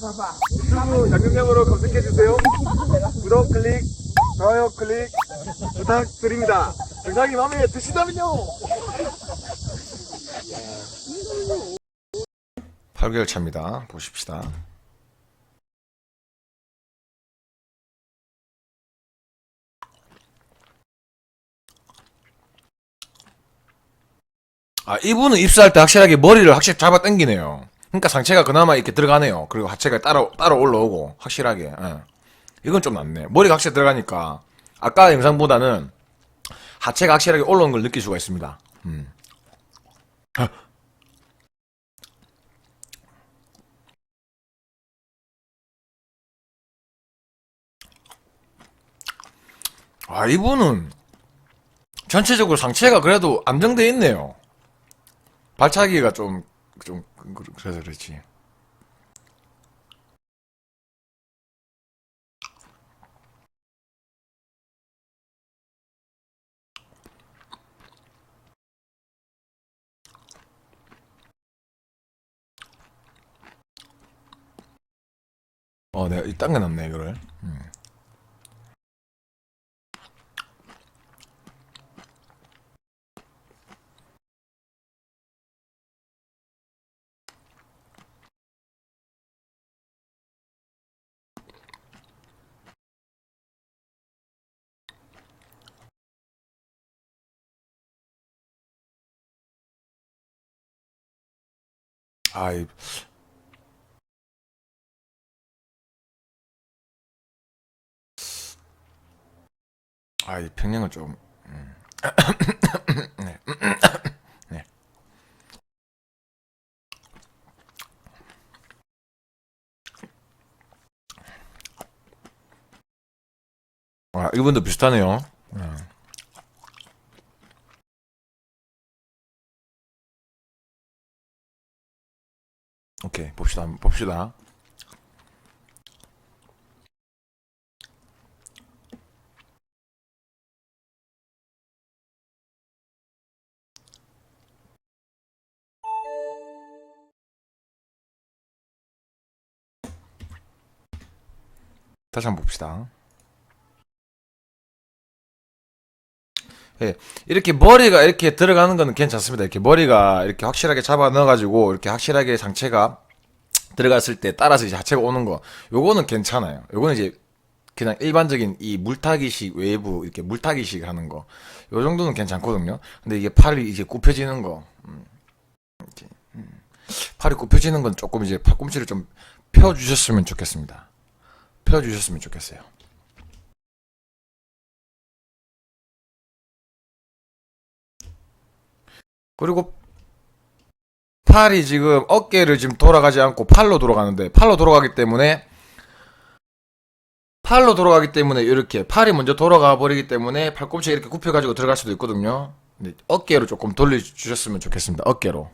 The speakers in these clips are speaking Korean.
유튜브 양념장으로 검색해주세요. 구독 클릭, 좋아요 클릭 부탁드립니다. 영상이 마음에 드시다면요. 8개월 차입니다. 보십시다. 아, 이분은 입수할 때 확실하게 머리를 확실히 잡아 당기네요. 그러니까 상체가 그나마 이렇게 들어가네요. 그리고 하체가 따로, 따로 올라오고, 확실하게. 예. 이건 좀 낫네. 머리가 확실히 들어가니까, 아까 영상보다는 하체가 확실하게 올라오는 걸 느낄 수가 있습니다. 음. 아, 이분은 전체적으로 상체가 그래도 안정돼 있네요. 발차기가 좀, 좀, 그- 그래서 그렇지. 어, 내가 이 당겨놨네, 이거를. 음. 아이, 아, 이 평량은 좀, 음. 네. 네. 아, 이분도 비슷하네요. 음. 오케이, 봅시다. 봅시다. 다시 한번 봅시다. 예, 이렇게 머리가 이렇게 들어가는 거는 괜찮습니다. 이렇게 머리가 이렇게 확실하게 잡아 넣어가지고 이렇게 확실하게 상체가 들어갔을 때 따라서 이제 하체가 오는 거, 요거는 괜찮아요. 요거는 이제 그냥 일반적인 이 물타기식 외부 이렇게 물타기식 하는 거, 요 정도는 괜찮거든요. 근데 이게 팔이 이제 굽혀지는 거, 음, 음, 팔이 굽혀지는 건 조금 이제 팔꿈치를 좀 펴주셨으면 좋겠습니다. 펴주셨으면 좋겠어요. 그리고 팔이 지금 어깨를 지금 돌아가지 않고 팔로 돌아가는데 팔로 돌아가기 때문에 팔로 돌아가기 때문에 이렇게 팔이 먼저 돌아가 버리기 때문에 팔꿈치가 이렇게 굽혀가지고 들어갈 수도 있거든요. 어깨로 조금 돌려주셨으면 좋겠습니다. 어깨로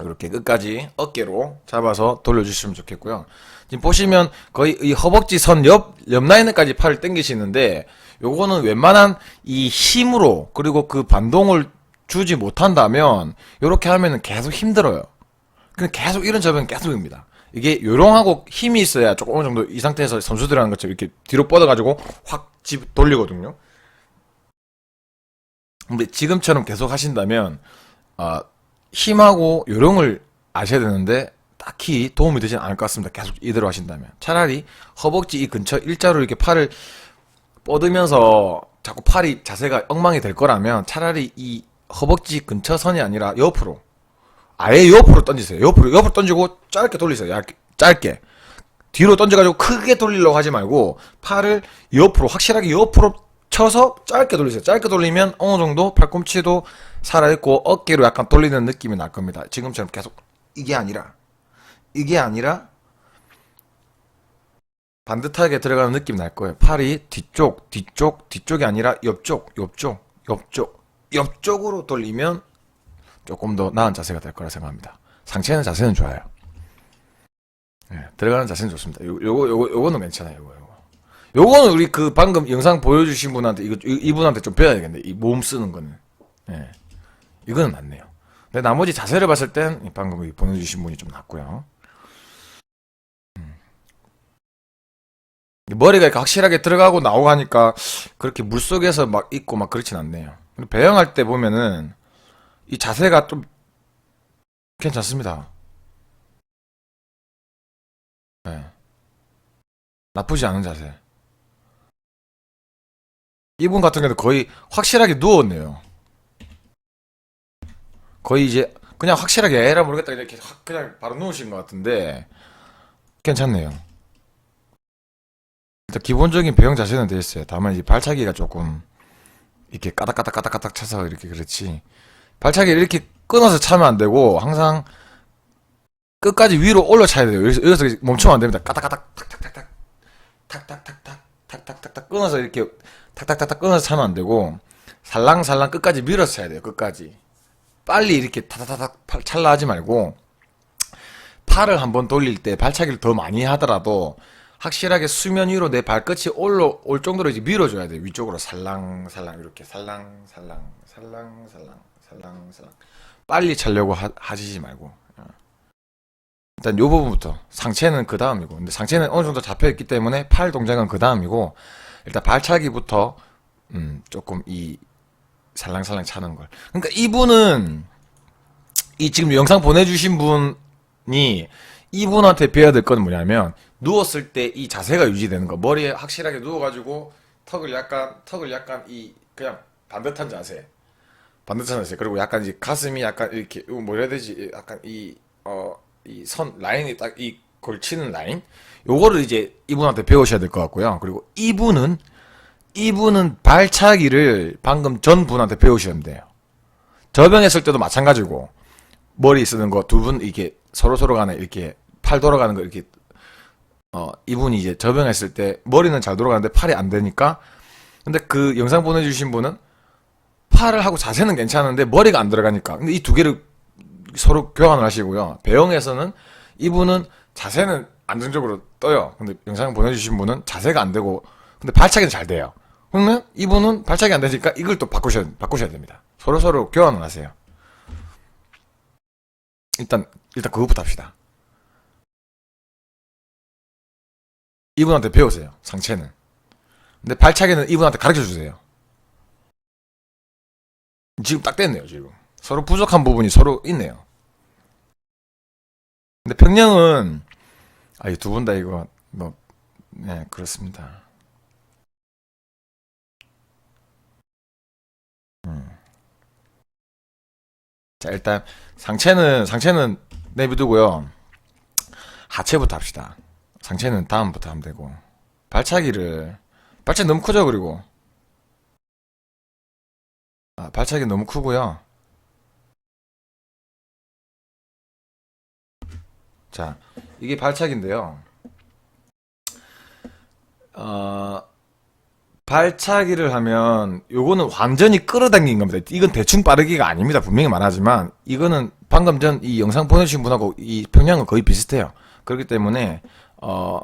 이렇게 끝까지 어깨로 잡아서 돌려주시면 좋겠고요. 지금 보시면 거의 이 허벅지 선 옆, 옆 라인까지 팔을 당기시는데 요거는 웬만한 이 힘으로 그리고 그 반동을 주지 못한다면 요렇게 하면은 계속 힘들어요. 그냥 계속 이런 접은 계속입니다. 이게 요령하고 힘이 있어야 조금 정도 이 상태에서 선수들 하는 것처럼 이렇게 뒤로 뻗어가지고 확 집 돌리거든요. 근데 지금처럼 계속 하신다면 아 힘하고 요령을 아셔야 되는데 딱히 도움이 되진 않을 것 같습니다. 계속 이대로 하신다면 차라리 허벅지 이 근처 일자로 이렇게 팔을 뻗으면서 자꾸 팔이 자세가 엉망이 될 거라면 차라리 이 허벅지 근처 선이 아니라 옆으로 아예 옆으로 던지세요. 옆으로 옆으로 던지고 짧게 돌리세요. 얇게 짧게 뒤로 던져가지고 크게 돌리려고 하지 말고 팔을 옆으로 확실하게 옆으로 쳐서 짧게 돌리세요. 짧게 돌리면 어느 정도 팔꿈치도 살아있고 어깨로 약간 돌리는 느낌이 날 겁니다. 지금처럼 계속 이게 아니라 이게 아니라 반듯하게 들어가는 느낌 날 거예요. 팔이 뒤쪽, 뒤쪽, 뒤쪽이 아니라 옆쪽, 옆쪽, 옆쪽, 옆쪽으로 돌리면 조금 더 나은 자세가 될 거라 생각합니다. 상체는 자세는 좋아요. 예, 들어가는 자세는 좋습니다. 요, 요거, 요거, 요거는 괜찮아요. 요거, 요거. 요거는 우리 그 방금 영상 보여주신 분한테, 이거, 이- 이분한테 좀 배워야겠네. 이 몸 쓰는 거는. 예. 이거는 낫네요. 근데 나머지 자세를 봤을 땐 방금 이 보내주신 분이 좀 낫고요. 머리가 이렇게 확실하게 들어가고 나오고 하니까 그렇게 물 속에서 막 있고 막 그렇진 않네요. 배영할 때 보면은 이 자세가 좀 괜찮습니다. 네. 나쁘지 않은 자세. 이분 같은 경우도 거의 확실하게 누웠네요. 거의 이제 그냥 확실하게 에라 모르겠다 이렇게 확 그냥 바로 누우신 것 같은데 괜찮네요. 일단 기본적인 배영 자세는 돼 있어요. 다만 이제 발차기가 조금 이렇게 까닥까닥 까닥까닥 차서 이렇게 그렇지. 발차기를 이렇게 끊어서 차면 안 되고 항상 끝까지 위로 올려 차야 돼요. 여기서, 여기서 멈추면 안 됩니다. 까닥까닥 탁탁탁탁 탁탁탁탁 탁탁탁탁 끊어서 이렇게 탁탁탁탁 끊어서 차면 안 되고 살랑살랑 끝까지 밀어서 차야 돼요. 끝까지. 빨리 이렇게 팔- 찰나 하지 말고 팔을 한번 돌릴 때 발차기를 더 많이 하더라도 확실하게 수면 위로 내 발끝이 올라올 정도로 이제 밀어줘야 돼요. 위쪽으로 살랑살랑 이렇게 살랑살랑 살랑살랑 살랑살랑 빨리 차려고 하, 하시지 말고 어. 일단 요 부분부터 상체는 그 다음이고 근데 상체는 어느 정도 잡혀 있기 때문에 팔 동작은 그 다음이고 일단 발차기부터 음 조금 이 살랑살랑 차는 걸. 그러니까 이분은 이 지금 영상 보내주신 분이 이분한테 배워야 될 건 뭐냐면 누웠을 때 이 자세가 유지되는 거. 머리에 확실하게 누워가지고 턱을 약간 턱을 약간 이 그냥 반듯한 자세. 반듯한 자세. 그리고 약간 이제 가슴이 약간 이렇게 이거 뭐라 해야 되지? 약간 이 어 이 선 라인이 딱 이 걸치는 라인. 요거를 이제 이분한테 배우셔야 될 것 같고요. 그리고 이분은 이분은 발차기를 방금 전 분한테 배우시면 돼요. 저병했을 때도 마찬가지고 머리 쓰는 거 두 분 이렇게 서로 서로 간에 이렇게 팔 돌아가는 거 이렇게 어 이분이 이제 저병했을 때 머리는 잘 돌아가는데 팔이 안 되니까 근데 그 영상 보내주신 분은 팔을 하고 자세는 괜찮은데 머리가 안 들어가니까 근데 이 두 개를 서로 교환을 하시고요. 배영에서는 이분은 자세는 안정적으로 떠요. 근데 영상 보내주신 분은 자세가 안 되고 근데 발차기는 잘 돼요. 그러면 이분은 발차기 안 되니까 이걸 또 바꾸셔야, 바꾸셔야 됩니다. 서로 서로 교환을 하세요. 일단, 일단 그것부터 합시다. 이분한테 배우세요. 상체는. 근데 발차기는 이분한테 가르쳐 주세요. 지금 딱 됐네요, 지금. 서로 부족한 부분이 서로 있네요. 근데 평령은, 아, 이 두 분 다 이거, 뭐, 네, 그렇습니다. 자, 일단 상체는 상체는 내비두고요. 하체부터 합시다. 상체는 다음부터 하면 되고. 발차기를 발차기 너무 크죠, 그리고. 아, 발차기 너무 크고요. 자, 이게 발차기인데요. 어, 발차기를 하면 요거는 완전히 끌어당긴 겁니다. 이건 대충 빠르기가 아닙니다. 분명히 말하지만 이거는 방금 전 이 영상 보내주신 분하고 이 평양은 거의 비슷해요. 그렇기 때문에 어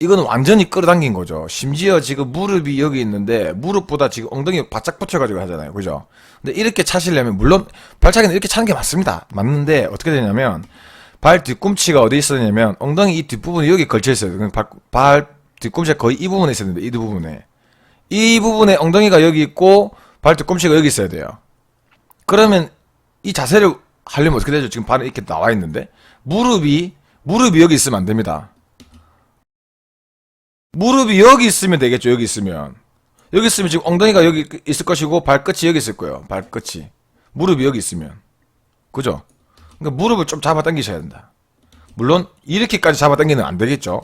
이거는 완전히 끌어당긴 거죠. 심지어 지금 무릎이 여기 있는데 무릎보다 지금 엉덩이 바짝 붙여가지고 하잖아요. 그죠? 근데 이렇게 차시려면 물론 발차기는 이렇게 차는 게 맞습니다. 맞는데 어떻게 되냐면 발 뒤꿈치가 어디 있었냐면 엉덩이 이 뒷부분이 여기 걸쳐 있어요. 그냥 발, 발 뒤꿈치가 거의 이 부분에 있었는데 이 부분에 이 부분에 엉덩이가 여기 있고 발 뒤꿈치가 여기 있어야 돼요. 그러면 이 자세를 하려면 어떻게 되죠? 지금 발이 이렇게 나와 있는데 무릎이 무릎이 여기 있으면 안 됩니다. 무릎이 여기 있으면 되겠죠. 여기 있으면 여기 있으면 지금 엉덩이가 여기 있을 것이고 발끝이 여기 있을 거예요. 발끝이 무릎이 여기 있으면 그죠? 그러니까 무릎을 좀 잡아 당기셔야 된다. 물론 이렇게까지 잡아 당기는 안 되겠죠.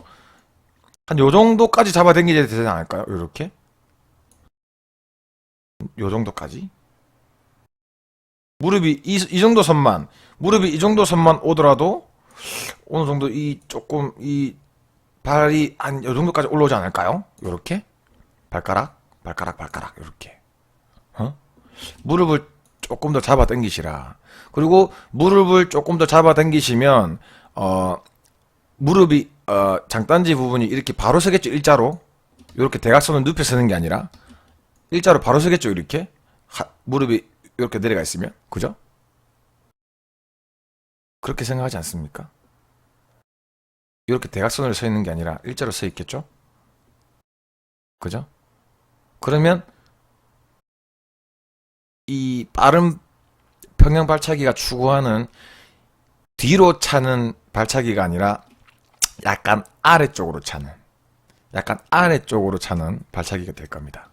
한 요 정도까지 잡아 당기야 되지 않을까요? 요렇게? 요 정도까지? 무릎이 이, 이 정도 선만 무릎이 이 정도 선만 오더라도 어느 정도 이 조금 이 발이 한 요 정도까지 올라오지 않을까요? 요렇게? 발가락? 발가락 발가락 요렇게 어? 무릎을 조금 더 잡아 당기시라 그리고 무릎을 조금 더 잡아 당기시면 어 무릎이 어 장단지 부분이 이렇게 바로 서겠죠 일자로 이렇게 대각선을 눕혀 서는 게 아니라 일자로 바로 서겠죠 이렇게 하- 무릎이 이렇게 내려가 있으면 그죠? 그렇게 생각하지 않습니까? 이렇게 대각선으로 서 있는 게 아니라 일자로 서 있겠죠? 그죠? 그러면 이 빠른 평형 발차기가 추구하는 뒤로 차는 발차기가 아니라 약간 아래쪽으로 차는 약간 아래쪽으로 차는 발차기가 될 겁니다.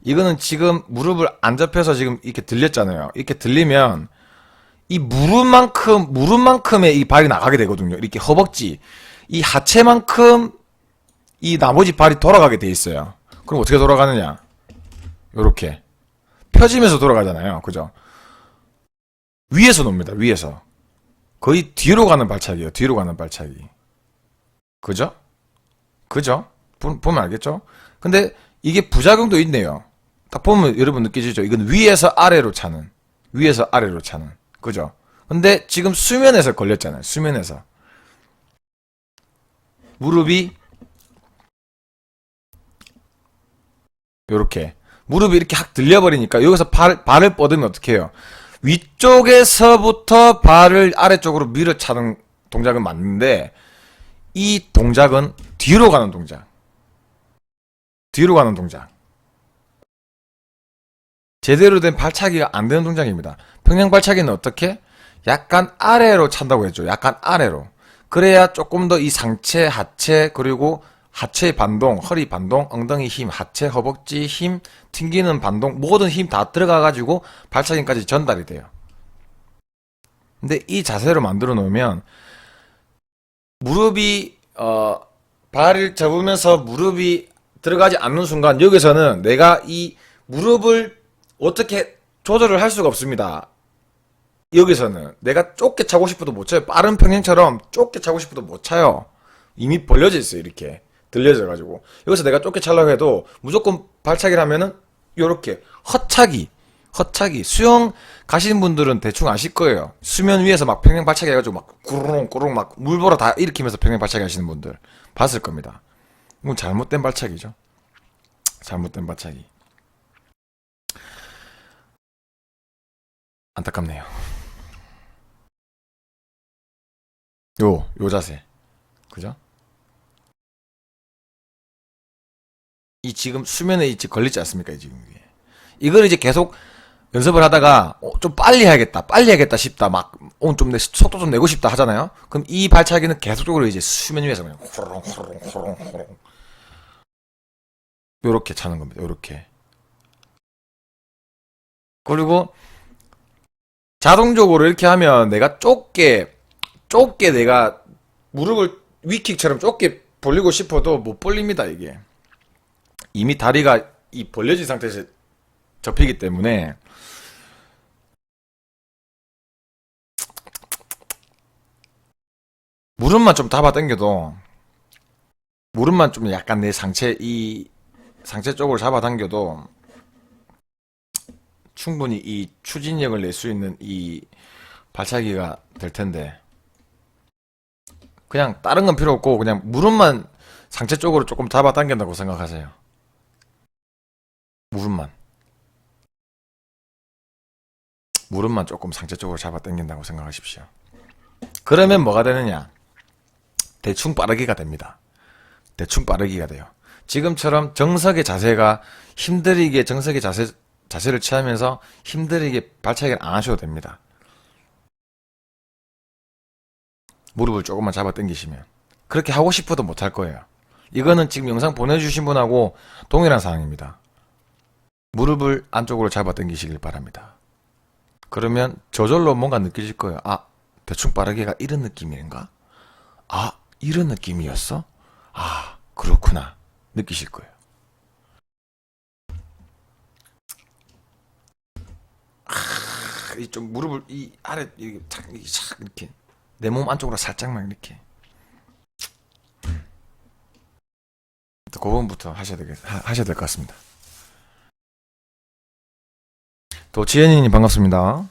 이거는 지금 무릎을 안 접혀서 지금 이렇게 들렸잖아요. 이렇게 들리면 이 무릎만큼 무릎만큼의 이 발이 나가게 되거든요. 이렇게 허벅지 이 하체만큼 이 나머지 발이 돌아가게 돼 있어요. 그럼 어떻게 돌아가느냐? 요렇게 펴지면서 돌아가잖아요. 그죠? 위에서 놉니다. 위에서 거의 뒤로 가는 발차기예요. 뒤로 가는 발차기. 그죠? 그죠? 보- 보면 알겠죠? 근데 이게 부작용도 있네요. 딱 보면 여러분 느끼시죠? 이건 위에서 아래로 차는 위에서 아래로 차는 그죠? 근데 지금 수면에서 걸렸잖아요. 수면에서 무릎이 요렇게 무릎이 이렇게 확 들려버리니까 여기서 발, 발을 뻗으면 어떻게 해요? 위쪽에서부터 발을 아래쪽으로 밀어차는 동작은 맞는데 이 동작은 뒤로 가는 동작. 뒤로 가는 동작. 제대로 된 발차기가 안 되는 동작입니다. 평양 발차기는 어떻게? 약간 아래로 찬다고 했죠. 약간 아래로. 그래야 조금 더 이 상체, 하체, 그리고 하체의 반동, 허리 반동, 엉덩이 힘, 하체, 허벅지 힘, 튕기는 반동, 모든 힘 다 들어가가지고 발차기까지 전달이 돼요. 근데 이 자세로 만들어 놓으면 무릎이 어 발을 접으면서 무릎이 들어가지 않는 순간 여기서는 내가 이 무릎을 어떻게 조절을 할 수가 없습니다. 여기서는 내가 좁게 차고 싶어도 못 차요. 빠른 평행처럼 좁게 차고 싶어도 못 차요. 이미 벌려져 있어요. 이렇게 들려져 가지고 여기서 내가 좁게 차려고 해도 무조건 발차기를 하면은 요렇게 헛차기 헛차기 수영 가시는 분들은 대충 아실 거예요. 수면 위에서 막 평행 발차기 해가지고 막 구르릉 구르릉 막 물보라 다 일으키면서 평행 발차기 하시는 분들 봤을 겁니다. 이건 잘못된 발차기죠. 잘못된 발차기. 안타깝네요. 요, 요 자세. 그죠? 이 지금 수면에 있지 걸리지 않습니까? 이 지금 이게. 이걸 이제 계속 연습을 하다가 어, 좀 빨리 해야겠다, 빨리 해야겠다 싶다, 막, 어, 좀 내, 속도 좀 내고 싶다 하잖아요? 그럼 이 발차기는 계속적으로 이제 수면 위에서 그냥 호롱, 호롱, 호롱, 호롱. 요렇게 차는 겁니다, 요렇게. 그리고 자동적으로 이렇게 하면 내가 좁게, 좁게 내가 무릎을 위킥처럼 좁게 벌리고 싶어도 못 벌립니다, 이게. 이미 다리가 이 벌려진 상태에서 접히기 때문에 무릎만 좀 잡아 당겨도 무릎만 좀 약간 내 상체 이 상체 쪽으로 잡아 당겨도 충분히 이 추진력을 낼 수 있는 이 발차기가 될 텐데 그냥 다른 건 필요 없고 그냥 무릎만 상체 쪽으로 조금 잡아 당긴다고 생각하세요. 무릎만 무릎만 조금 상체 쪽으로 잡아 당긴다고 생각하십시오. 그러면 뭐가 되느냐? 대충 빠르기가 됩니다. 대충 빠르기가 돼요. 지금처럼 정석의 자세가 힘들게 정석의 자세 자세를 취하면서 힘들게 발차기를 안 하셔도 됩니다. 무릎을 조금만 잡아 당기시면 그렇게 하고 싶어도 못할 거예요. 이거는 지금 영상 보내주신 분하고 동일한 상황입니다. 무릎을 안쪽으로 잡아 당기시길 바랍니다. 그러면 저절로 뭔가 느껴질 거예요. 아, 대충 빠르게가 이런 느낌인가? 아, 이런 느낌이었어? 아, 그렇구나. 느끼실 거예요. 아, 이좀 무릎을 이 아래 이렇게 착 이렇게 내 몸 안쪽으로 살짝만 이렇게. 그 부분부터 하셔야 되겠 하- 하셔야 될 것 같습니다. 또 지혜님 반갑습니다.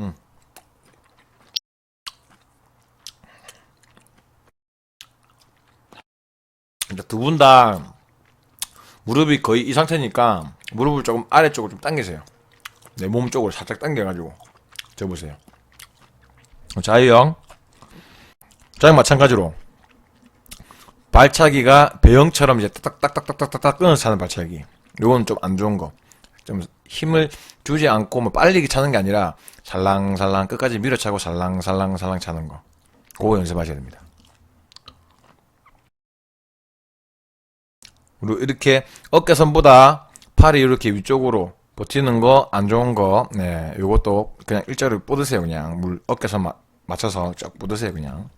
음. 두 분 다 무릎이 거의 이 상태니까 무릎을 조금 아래쪽으로 좀 당기세요. 내 몸 쪽으로 살짝 당겨가지고 접으세요. 자유형. 자유 마찬가지로 발차기가 배영처럼 이제 딱딱딱딱딱딱 끊어서 차는 발차기. 요건 좀 안 좋은 거. 좀 힘을 주지 않고 뭐 빨리 차는 게 아니라 살랑살랑 끝까지 밀어차고 살랑살랑살랑 차는 거. 그거 연습하셔야 됩니다. 그리고 이렇게 어깨선보다 팔이 이렇게 위쪽으로 버티는 거 안 좋은 거, 네, 요것도 그냥 일자로 뻗으세요, 그냥. 물, 어깨선 마- 맞춰서 쫙 뻗으세요, 그냥.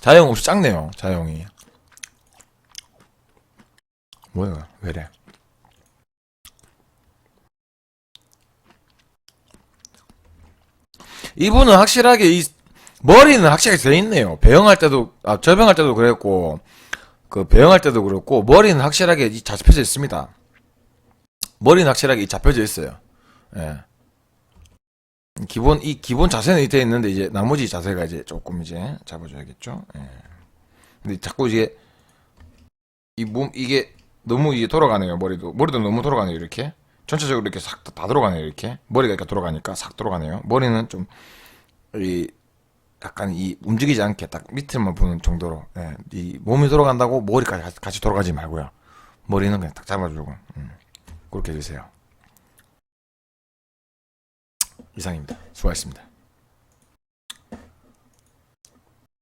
자영 없이 작네요, 자영이. 뭐야, 왜래? 이분은 확실하게 이 머리는 확실하게 돼 있네요. 배영할 때도 아 저병할 때도 그랬고 그 배영할 때도 그렇고 머리는 확실하게 이 잡혀져 있습니다. 머리는 확실하게 이 잡혀져 있어요. 예. 기본 이 기본 자세는 돼 있는데 이제 나머지 자세가 이제 조금 이제 잡아줘야겠죠. 예. 근데 자꾸 이제 이몸 이게 너무 이게 돌아가네요. 머리도 머리도 너무 돌아가네요. 이렇게 전체적으로 이렇게 싹 다 돌아가네요. 이렇게 머리가 이렇게 돌아가니까 싹 돌아가네요. 머리는 좀이 약간 이 움직이지 않게 딱 밑에만 보는 정도로 예, 이 몸이 돌아간다고 머리까지 같이- 돌아가지 말고요. 머리는 그냥 딱 잡아주고 음, 그렇게 해주세요. 이상입니다. 수고하셨습니다.